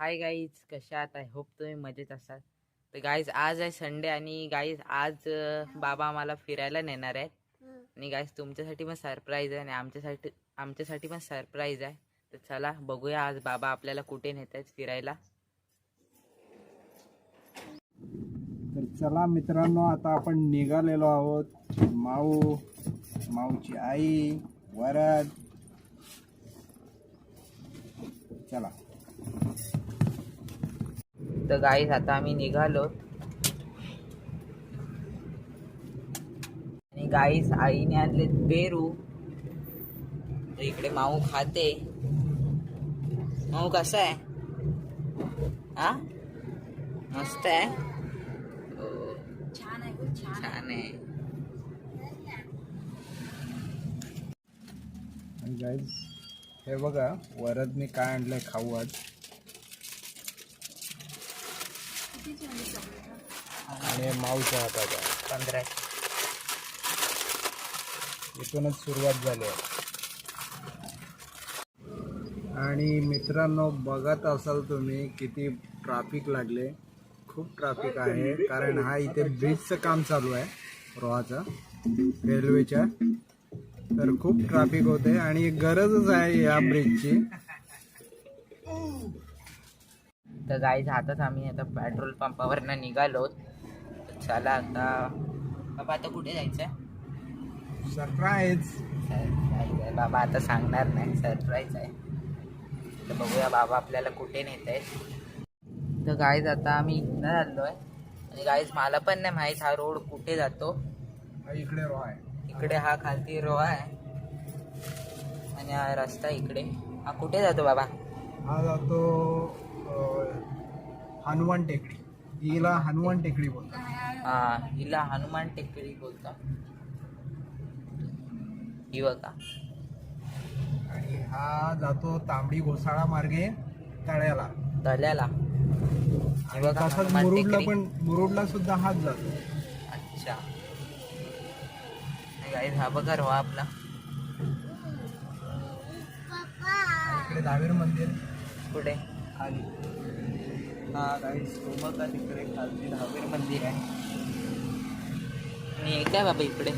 Hi guys कशा आहात? I hope तुम्ही मजेत असाल. तर गाईज आज आहे संडे आणि गाईज आज अं, बाबा आम्हाला फिरायला नेणार आहेत. आणि गाईज तुमच्यासाठी पण सरप्राईज आहे आणि आमच्यासाठी आमच्यासाठी पण सरप्राईज आहे. तर चला बघूया आज बाबा आपल्याला कुठे नेत आहेत फिरायला. तर चला मित्रांनो आता आपण निघालेलो आहोत माऊ माऊची आई वरद. चला. तर गाईज आता आम्ही निघालो. आणि गाईज आईने आणले पेरू. इकडे माऊ खाते. माऊ कसा आहे? हा? मस्त आहे? हो. छान. आहे. आणि गाईज हे बघा वरदने काय आणलंय खाऊ आज. आणि माऊच्या हातात आहे. पंधरा इथूनच सुरुवात झाली आहे. आणि मित्रांनो बघत असाल तुम्ही किती ट्राफिक लागले. खूप ट्राफिक आहे कारण हा इथे ब्रिजचं काम चालू आहे रोहाचं रेल्वेच्या तर खूप ट्राफिक होते आणि गरजच आहे या ब्रिजची तर गाईज आताच आम्ही आता पेट्रोल पंपावरनं निघालो चला आता. बाबा आता कुठे जायचं सरप्राईज सरप्राईज आहे बाबा आता सांगणार नाही. सरप्राईज आहे. तर बघूया बाबा आपल्याला कुठे नेत आहेत तर गाईज आता आम्ही इथनं चाललो आहे आणि गाईज मला पण नाही माहीत हा रोड कुठे जातो. इकडे आहे. इकडे हा खालती रोहा आहे. आणि हा रस्ता इकडे. हा कुठे जातो बाबा? हा जातो अं, हनुमान टेकडी. हिला हनुमान टेकडी बोलतात. हा हिला हनुमान टेकडी बोलतो ही बघा. आणि हा जातो तांबडी घोसाळा मार्गे तळ्याला. तल्याला आणि बघा, तसाच हनुमान मुरुडला टेकडी. पण मुरुडला सुद्धा हाच जातो. अच्छा. गाईज हा बघा रोहा आपला. इकडे दहावीर मंदिर. कुठे? खाली. हा गाईस तो बघा तिकडे खालती दहावीर मंदिर आहे. आणि हे काय बाबा इकडे?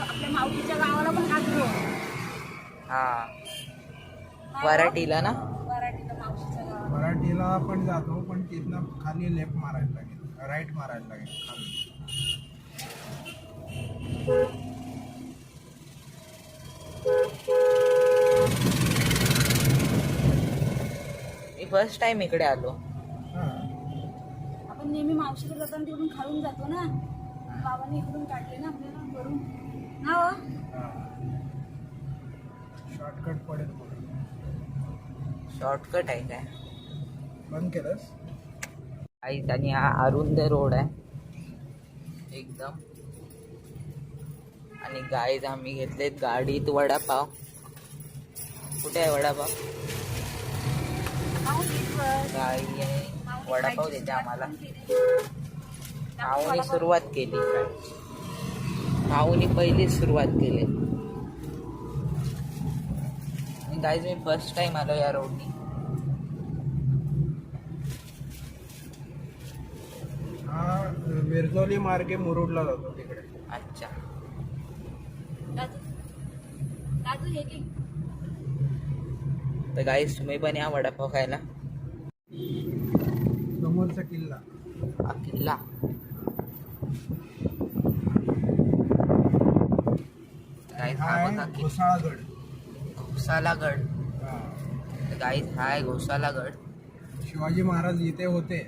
आपल्या माऊलीच्या गावाला पण लागलो हा. वराटीला ना? गावाला. मराठीला पण जातो पण तिथनं खाली लेफ्ट मारायला लागेल राईट मारायला लागेल खाली. फर्स्ट टाइम इकडे आलो. हा आपण नेहमी मावशीकडे जाताना तिकडून खाऊन जातो ना. बाबांनी इकडून काढले ना आपल्याला वरून ना हो शॉर्टकट पडेल पुढे. शॉर्टकट आहे काय? बंद केलंस? आईच आणि हा अरुंद रोड आहे. एकदम. आणि गाईज आम्ही घेतलेत गाडीत वडापाव. कुठे आहे वडापाव. गाई वडापाव देते सुरुवात आम्हाला. माऊनी सुरुवात केली. माऊनी पहिली सुरुवात केली. गाईज मी फर्स्ट टाइम आलो या रोडनी हा मिरजोली मार्गे मुरुडला जातो तिकडे. अच्छा. हे. तर गाईज तुम्ही पण या वडापाव खायला. समोरचा किल्ला. हा किल्ला. गाईज हा बघा किल्ला घोसाळागड. घोसालागड. तर गाईज हा आहे घोसालागड शिवाजी महाराज इथे होते.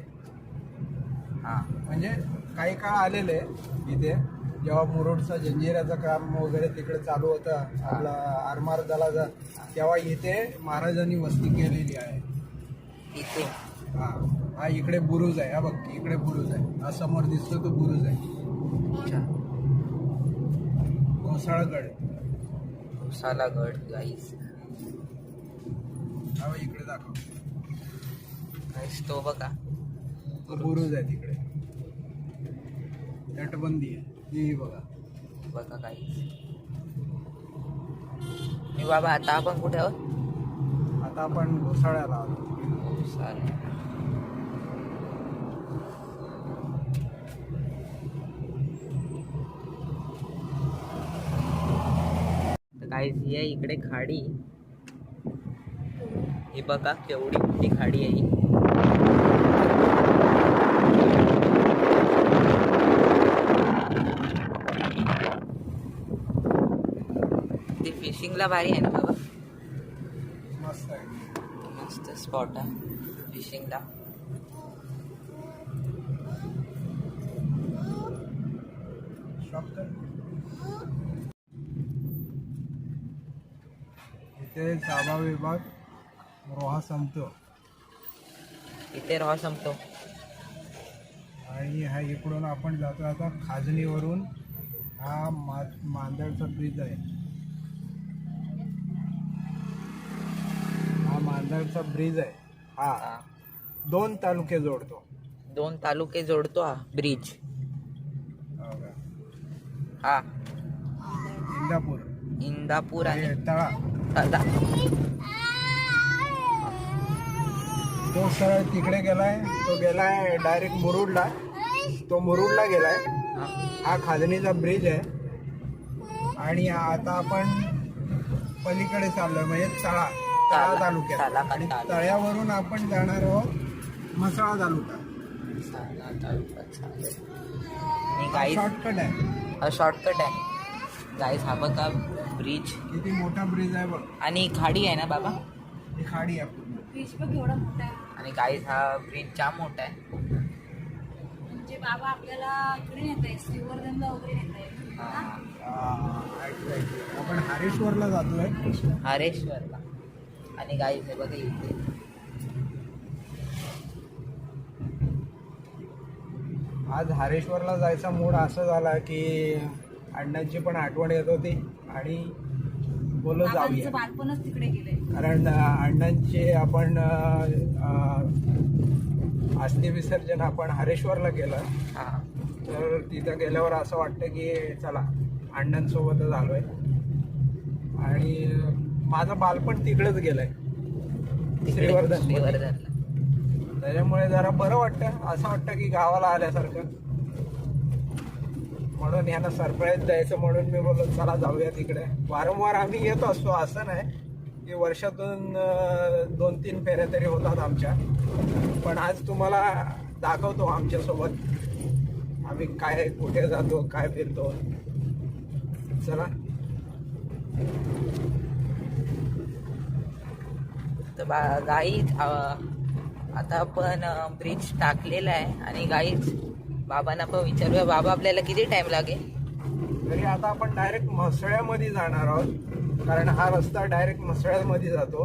हा. म्हणजे काही काळ आलेले इथे. जेव्हा मुरुडचा जंजिऱ्याचं काम वगैरे तिकडे चालू होतं आपला आरमार दलाचा तेव्हा इथे महाराजांनी वस्ती केलेली आहे. इथे. हा हा इकडे बुरुज आहे हा बघ इकडे बुरुज आहे. हा समोर दिसतो तो बुरुज आहे. अच्छा. घोसाळगड. घोसालागड गाईज हा बघ इकडे दाखव. गाईज तो बघा. तो बुरुज आहे तिकडे. तटबंदी आहे. ही बघा. बघा गाईज मी बाबा आता आपण कुठे आहोत? आता आपण घोसाळ्याला आलो. काहीच ही इकडे खाडी। ही बघा केवढी मोठी खाडी ही। ती फिशिंगला भारी आहे ना बाबा मस्त आहे. मस्त स्पॉट आहे फिशिंगला इथे साबा विभाग रोहा संपतो. इथे रॉ संपतो. आणि हा इकडून आपण जातो आता खाजणीवरून. हा मा मांदळचा ब्रिज आहे. मांदळचा ब्रिज आहे. हा. हा. दोन तालुके जोडतो. दोन तालुके जोडतो हा ब्रिज. हो? हा इंदापूर. इंदापूर आणि तळा. तळा. तो सरळ तिकडे गेलाय. तो गेलाय डायरेक्ट मुरुडला. तो मुरुडला गेलाय. हा. हा खाजणीचा ब्रिज आहे. आणि आता आपण पलीकडे चाललोय म्हणजे तळा. तळा. तालुक्यात आणि तालुका? तळ्यावरून आपण जाणार आहोत म्हसळा तालुका तळा तालुका चालेल. आणि गाईज शॉर्टकट आहे हा शॉर्टकट आहे गाईज हा बघा ब्रिज किती मोठा ब्रिज आहे बघ आणि खाडी आहे ना बाबा ही खाडी आहे पूर्ण. बघ केवढा मोठा आहे आणि गाईज हा ब्रिज जाम मोठा आहे म्हणजे बाबा आपल्याला इकडे नेत आहे श्रीवर्धनला वगैरे नेत आहे हा. आ. आपण हरेश्वरला जातोय हरेश्वरला आणि गाईज हे बघा इथे. आज हरेश्वरला जायचा मूड असा झाला की अण्णांची पण आठवण येत होती आणि बोलो जाऊया. बालपणच तिकडे गेलंय. कारण अण्णांचे आपण अस्थि विसर्जन आपण हरेश्वरला केलं. हा. तर तिथं गेल्यावर असं वाटतं की चला अण्णांसोबतच आलोय. आणि माझं बालपण तिकडेच गेलंय. श्रीवर्धन श्रीवर्धनला. त्याच्यामुळे जरा बरं वाटतं असं वाटतं की गावाला आल्यासारखं. म्हणून यांना सरप्राईज द्यायचं म्हणून मी बोललो चला जाऊया तिकडे. वारंवार आम्ही येत असतो असं नाही की वर्षातून दोन तीन फेऱ्या तरी होतात आमच्या. पण आज तुम्हाला दाखवतो आमच्यासोबत. आम्ही काय कुठे जातो काय फिरतो. चला. तर बा गाईज आता आपण ब्रिज टाकलेला आहे. आणि गाईज बाबांना पण विचारूया. बाबा आपल्याला किती टाइम लागेल? तरी आता आपण डायरेक्ट म्हसळ्यामध्ये जाणार आहोत. कारण हा रस्ता डायरेक्ट म्हसळ्यामध्ये जातो.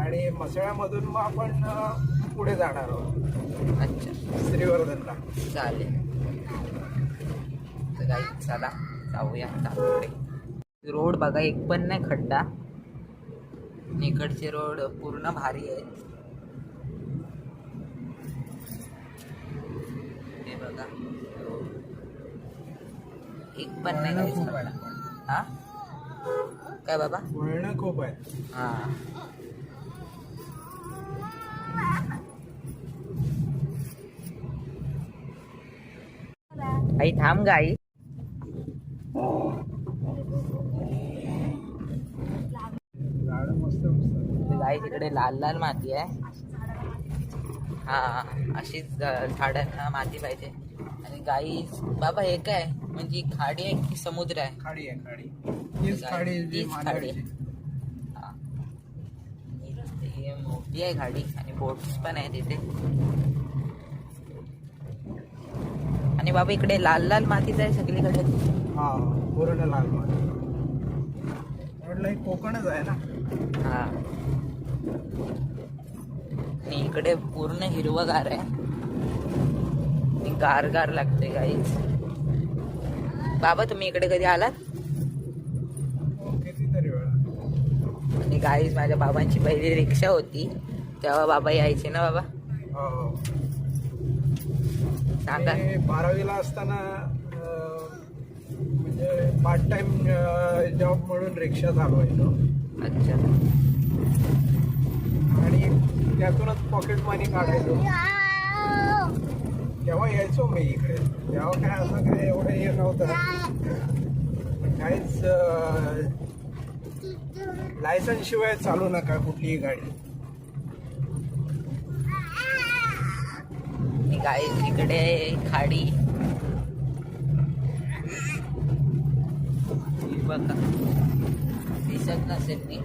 आणि म्हसळ्यामधून मग आपण पुढे जाणार आहोत. अच्छा. श्रीवर्धनला. चालेल. तर चला. जाऊया आता पुढे. रोड बघा एक पण नाही खड्डा. आणि इकडचे रोड पूर्ण भारी आहेत. हे बघा. एक पण नाही हा? काय बाबा? वळणं खूप आहे. हा. आई थांब गाई झाडं मस्त गाई तिकडे लाल लाल माती आहे. हा अशीच झाडांना माती पाहिजे. आणि गाई बाबा हे काय? म्हणजे खाडी आहे की समुद्र आहे? खाडी आहे खाडी. खाडी आहे तीच खाडी. मोठी आहे गाडी आणि बोट्स पण आहे तिथे आणि बाबा इकडे लाल लाल मातीच आहे सगळीकडे. हा पूर्ण लाल माती. कोकणच आहे ना. हा. आणि इकडे पूर्ण हिरवगार आहे. आणि गार गार लागते गाईच बाबा तुम्ही इकडे कधी आलात? आणि गाईज माझ्या बाबांची पहिली रिक्षा होती. तेव्हा बाबा यायचे ना बाबा? सांगा. मी बारावीला असताना म्हणजे पार्ट टाइम जॉब म्हणून रिक्षा चालवायचो. अच्छा. नाही त्यातूनच पॉकेट मनी काढायचो. तेव्हा यायचो मी इकडे. तेव्हा काय असं काय एवढं हे नव्हतं. काहीच लायसन्स शिवाय चालू नका कुठलीही गाडी. गाय इकडे खाडी. बघा. दिसत नसेल मी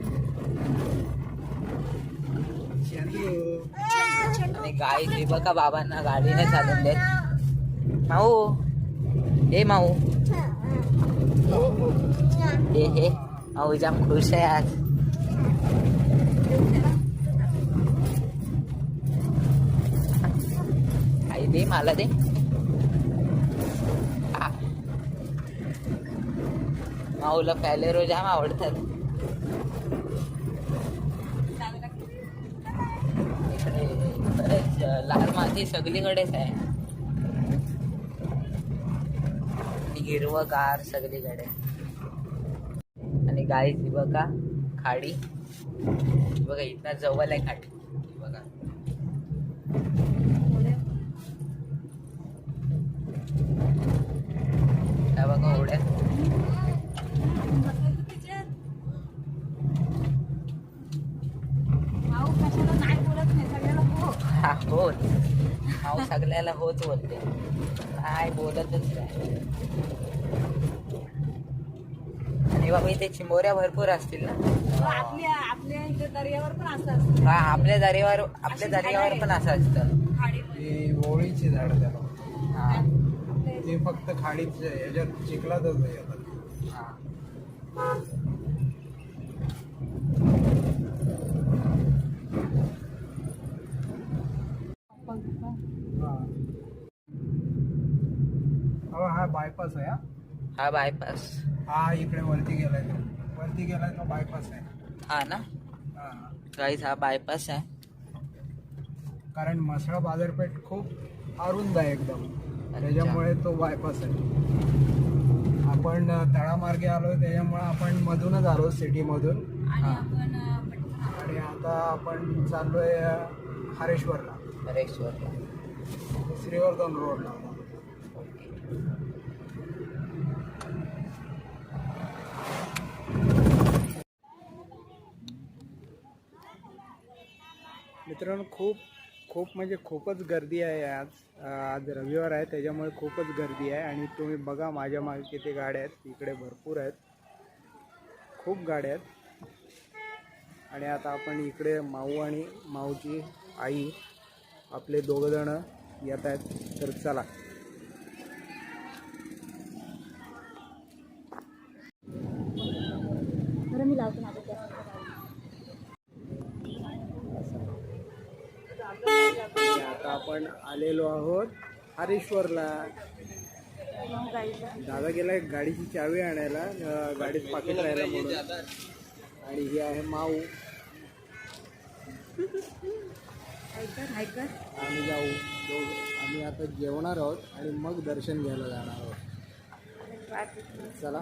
गाई ते बघा बाबांना गाडीने चालून देत माऊ. हे माऊ. हे हे. माऊ जाम खुश आहे आज. आई दे मला दे. माऊला पॅलेरो जाम आवडतात इकडे बरेच लाल माती सगळीकडेच आहे. हिरवगार सगळीकडे. आणि गाई गाईची बघा खाडी. बघा इथं जवळ आहे खाडी. बघा त्या बघा ओढ्या भाऊ कशाला नाही बोलत नाही सगळ्याला हो हा होत माऊ सगळ्याला होत बोलते. काय बोलतच नाही. आणि बाबा इथे चिंबोऱ्या भरपूर असतील ना. आपल्या आपल्या इथे दर्यावर पण असं असतं. हा आपल्या दर्यावर आपल्या दर्यावर पण असं असतं. खाडीमध्ये ही ओळीची झाड त्याला. हा. ते फक्त खाडीच याच्यात चिखलातच येतात हा हा हा बायपास आहे हा? हा बायपास हा इकडे वरती गेलाय तो. वरती गेलाय तो बायपास आहे. हा ना? हा. गाईज हा बायपास आहे. कारण म्हसळा बाजारपेठ खूप अरुंद आहे एकदम त्याच्यामुळे तो बायपास आहे. आपण तळामार्गे आलोय त्याच्यामुळे आपण मधूनच आलो सिटीमधून. आणि आपण अं, पटकन आणि आता आपण चाललोय अं, हरेश्वरला. रेश्वरला श्रीवर्धन रोडला. मित्रांनो खूप खूप म्हणजे खूपच गर्दी आहे आज. आज रविवार आहे त्याच्यामुळे खूपच गर्दी आहे. आणि तुम्ही बघा माझ्या मागे किती गाड्या आहेत. इकडे भरपूर आहेत. खूप गाड्या आहेत. आणि आता आपण इकडे माऊ आणि माऊची आई आपले दोघं जण येत आहेत. तर चला बरं मी लावतो माझं गॅस आणि आता आपण आलेलो आहोत हरेश्वरला. दादा गेलाय गाडीची चावी आणायला गाडीत पाकिट राहायला म्हणून. आणि ही आहे माऊ. आम्ही जाऊ. आम्ही आता जेवणार आहोत आणि मग दर्शन घ्यायला जाणार आहोत. चला.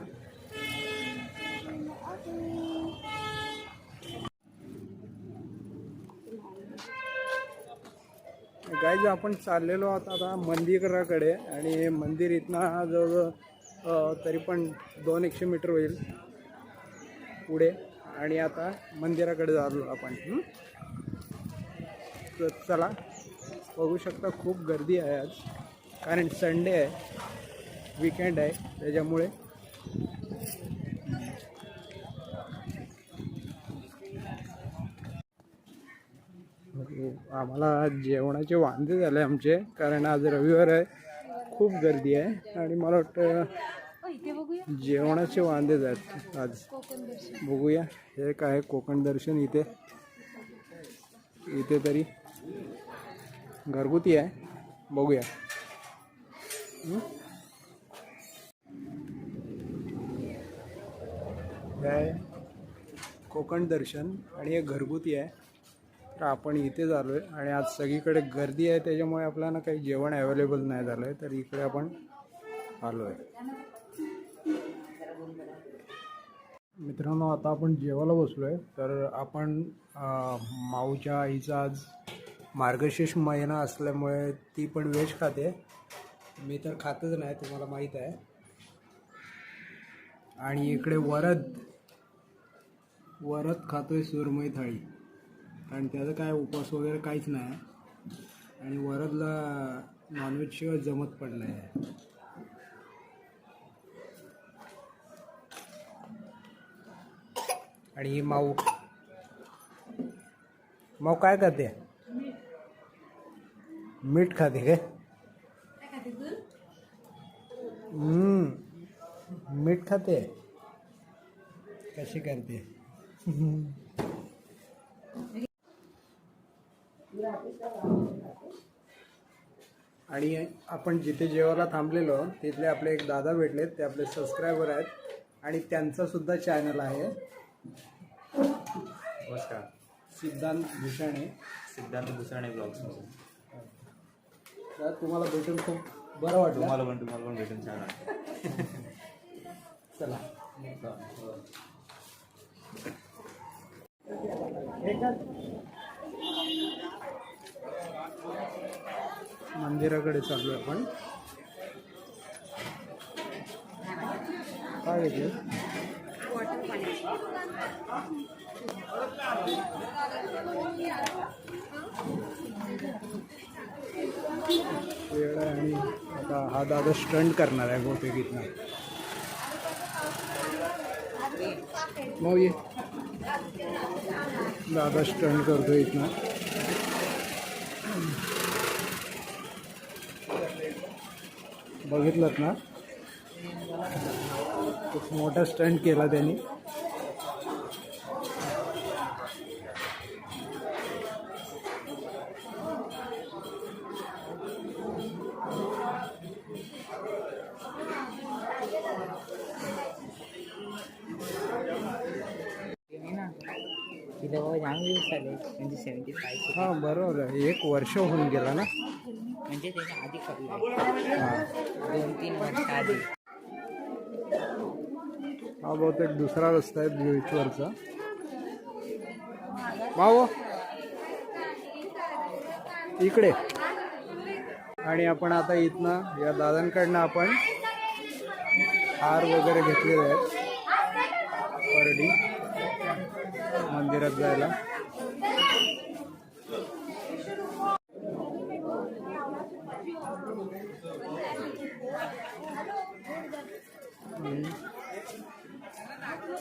गाईज आपण चाललेलो आहोत आता मंदिराकडे आणि मंदिर इथनं जवळजवळ तरी पण दोन एकशे मीटर होईल. पुढे आणि आता मंदिराकडे जालो आपण. तर चला बघू शकता खूप गर्दी आहे आज. कारण संडे आहे वीकेंड आहे त्याच्यामुळे आम्हाला जेवणाचे वांदे झाले आमचे कारण आज रविवार आहे खूप गर्दी आहे आणि मला वाटतं जेवणाचे वांदे आहेत आज. बघूया हे काय कोकण दर्शन इथे. इथे तरी घरगुती आहे. बघूया. काय कोकण दर्शन आणि हे घरगुती आहे. तर आपण इथे झालो आहे आणि आज सगळीकडे गर्दी आहे त्याच्यामुळे आपल्याला काही जेवण अवेलेबल नाही झालं आहे तर इकडे आपण आलो आहे मित्रांनो आता आपण जेवायला बसलो आहे तर आपण माऊच्या आईचा आज मार्गशीर्ष महिना असल्यामुळे ती पण व्हेज खाते. मी तर खातच नाही तुम्हाला माहीत आहे. आणि इकडे वरद वरद खातोय सुरमई थाळी. कारण त्याचं काय उपवास वगैरे काहीच नाही. आणि वरदला नॉनव्हेज शिवाय जमत पण नाही. आहे आणि ही माऊ. माऊ काय खाते? मीठ खाते काय हम्म, मीठ खाते. कशी करते? आणि आपण जिथे जेवायला थांबलेलो तिथले आपले एक दादा भेटलेत ते आपले सबस्क्रायबर आहेत. आणि त्यांचा सुद्धा चॅनल आहे. नमस्कार. सिद्धांत भूषणे सिद्धांत दुसराणे ब्लॉग्समधून तर तुम्हाला भेटून खूप बरं वाटलं. तुम्हाला पण तुम्हाला पण भेटून छान चला. मंदिराकडे चाललो आपण. काय घेतलं? वेळ आहे आणि आता हा दादा स्टंट करणार आहे बहुतेक इथनं मग ये दादा स्टंट करतो इथनं. बघितलं ना. खूप मोठा स्टंट केला त्यांनी. म्हणजे हा बरोबर एक वर्ष होऊन गेला ना. म्हणजे त्याच्या आधी खाल्लं दोन तीन वर्ष आधी. हा बहुतेक दुसरा रस्ता आहे बीचवरचा भाऊ इकडे. आणि आपण आता इथनं या दादांकडनं आपण हार वगैरे घेतलेले आहेत. परडी मंदिरात जायला.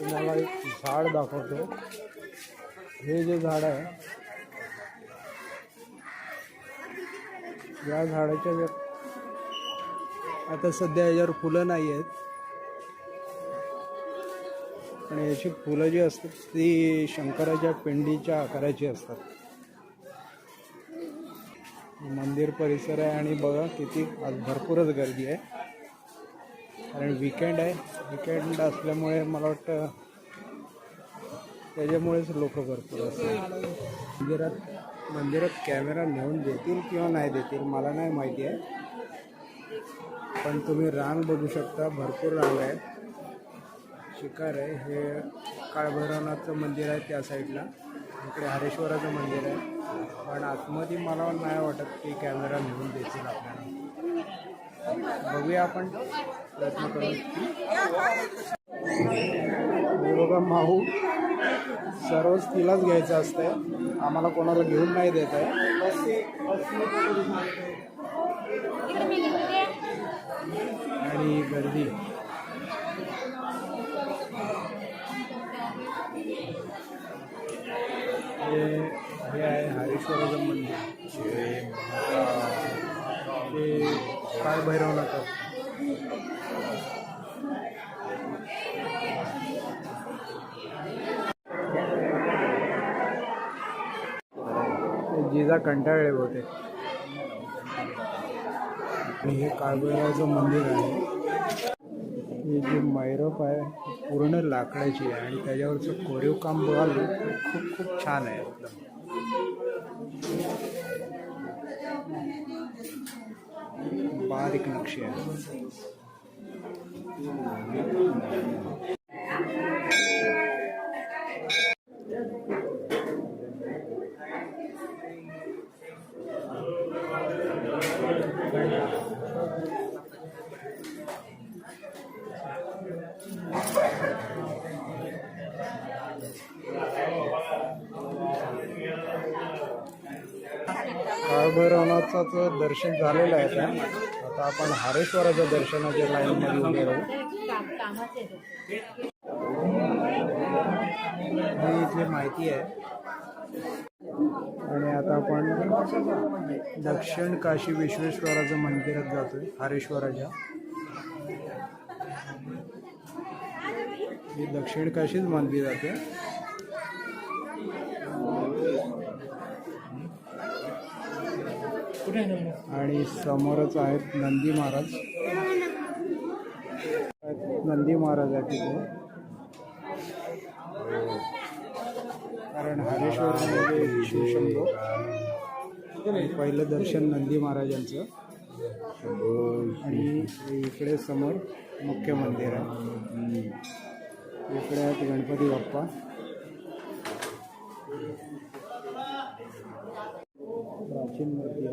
तुम्हाला एक झाड दाखवतो. हे जे झाड आहे या झाडाच्या आता सध्या याच्यावर फुलं नाही आहेत. आणि याची फुलं जी असतात ती शंकराच्या पिंडीच्या आकाराची असतात. मंदिर परिसर आहे आणि बघा किती आज भरपूरच गर्दी आहे. कारण विकेंड आहे. विकेंड असल्यामुळे मला वाटतं त्याच्यामुळेच लोक भरपूर असतात. मंदिरात मंदिरात कॅमेरा नेऊन देतील किंवा नाही देतील मला नाही माहिती आहे. पण तुम्ही रांग बघू शकता भरपूर रांग आहे शिकार आहे. हे काळभैरवनाथचं मंदिर आहे त्या साईडला इकडे हरेश्वराचं मंदिर आहे. पण आतमध्ये मला नाही वाटत की कॅमेरा नेऊन देतील आपल्याला. बघूया आपण. प्रयत्न करू बघा माहू सर्वच तिलाच घ्यायचं असतंय. आम्हाला कोणाला घेऊन नाही देत आहे. आणि गर्दी. हे हे आहे हरेश्वराचं मंदिर. ते काळ भैरवनाथ जिजा कंटाळले होते आणि हे काळभैरवाचं मंदिर आहे. ही जी मैरप आहे पूर्ण लाकडाची आहे आणि त्याच्यावरचं कोरीव काम बघाल खूप खूप छान आहे एकदम. ಬಾರಿಕ ನಕ್ಷೆ Thank you. काळभैरवनाचं दर्शन झालेलं आहे आता. आता आपण हरेश्वराच्या दर्शनाच्या लाईनमध्ये उभे राहू. ही इथली माहिती आहे. आणि आता आपण दक्षिण काशी विश्वेश्वराचं मंदिरात जातोय हरेश्वराच्या. हे दक्षिण काशीच मानली जाते आणि समोरच आहेत नंदी महाराज. नंदी महाराज आहे तिथे. कारण हरेश्वर म्हणजे शिवशंभो. पहिलं दर्शन नंदी महाराजांचं. आणि इकडे समोर मुख्य मंदिर आहे. इकडे आहेत गणपती बाप्पा. प्राचीन मूर्ती.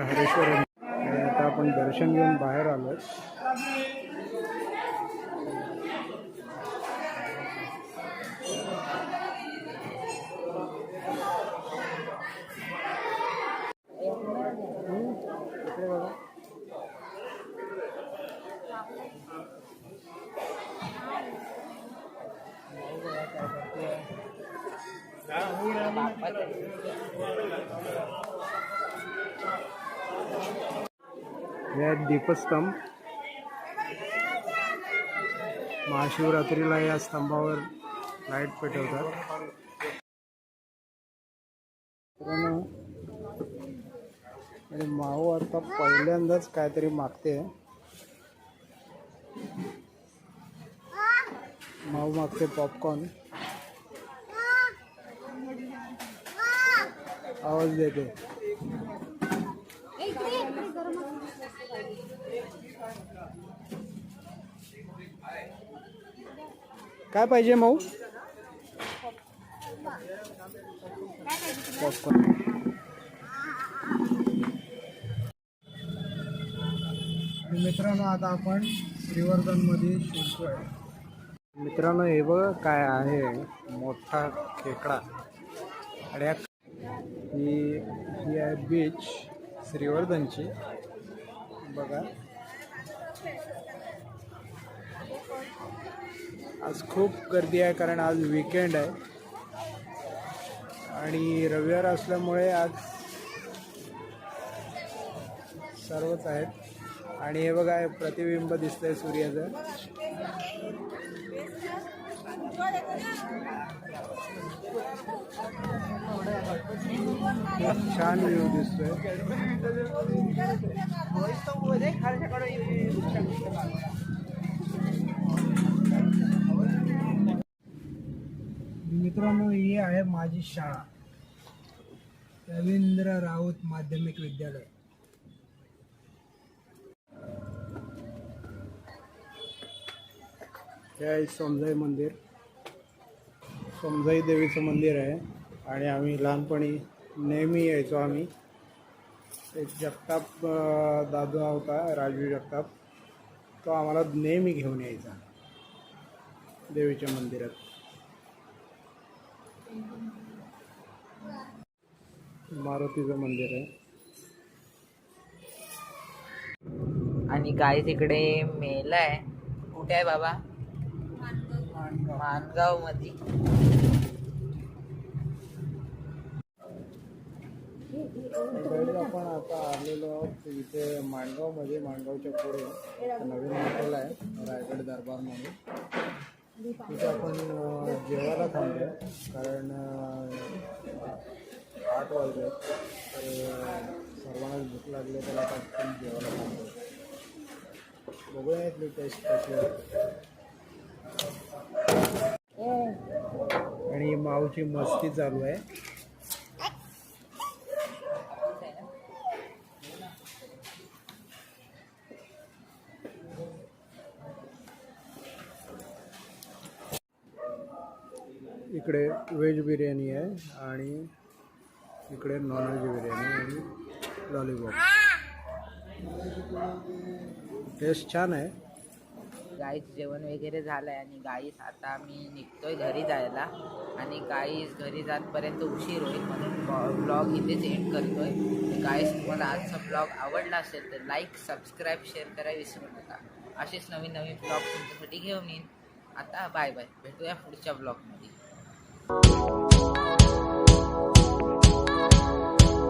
हरेश्वर आता आपण दर्शन घेऊन बाहेर आलोय इकडे बघा. या दीपस्तंभ महाशिवरात्रीला या स्तंभावर लाइट पेटवतात. आणि माऊ आता पहिल्यांदाच काहीतरी मागते. माऊ मागते पॉपकॉर्न आवाज देते. काय पाहिजे माऊ? मित्रांनो आता आपण श्रीवर्धनमध्ये शिरतोय. मित्रांनो हे बघा काय आहे. मोठा खेकडा. आणि ही ही आहे बीच श्रीवर्धनची. बघा. आज खूप गर्दी आहे कारण आज विकेंड आहे. आणि रविवार असल्यामुळे आज सर्वच आहेत. आणि हे बघा प्रतिबिंब प्रतिबिंब आहे सूर्याचं. खूप छान व्ह्यू दिसतोय. मित्रांनो ही आहे माझी शाळा. रवींद्र राऊत माध्यमिक विद्यालय. हे आहे सोमजाई मंदिर. सोमजाई देवीचं मंदिर आहे आणि आम्ही लहानपणी नेहमी यायचो आम्ही. एक जगताप अं, दादू होता राजू जगताप. तो आम्हाला नेहमी घेऊन यायचा देवीच्या मंदिरात. मारुतीचं मंदिर आहे. आणि गाय तिकडे मेला आहे. कुठे आहे बाबा? मानगावमध्ये आपण आता आलेलो आहोत इथे माणगावमध्ये माणगावच्या पुढे. नवीन हॉटेल आहे रायगड दरबार म्हणून. तिथे आपण जेवायला थांबलो कारण आठ वाजले. तर सर्वांना सर्वांनाच भूक लागली तर आता जेवायला थांबलो बघूया इथली टेस्ट कशी आणि माऊची मस्ती चालू आहे. इकडे व्हेज बिर्याणी आहे आणि इकडे नॉनव्हेज बिर्याणी आणि लॉलीपॉप. टेस्ट छान आहे. गाईच जेवण वगैरे झालं आहे आणि गाईस आता आम्ही निघतोय घरी जायला. आणि गाईस घरी जातपर्यंत उशीर होईल म्हणून ब्लॉग इथेच एंड करतोय. गाईस तुम्हाला आजचा ब्लॉग आवडला असेल तर लाईक सबस्क्राईब शेअर करायला विसरू नका. असेच नवीन नवीन ब्लॉग तुमच्यासाठी घेऊन येईन. आता बाय बाय भेटूया पुढच्या ब्लॉगमध्ये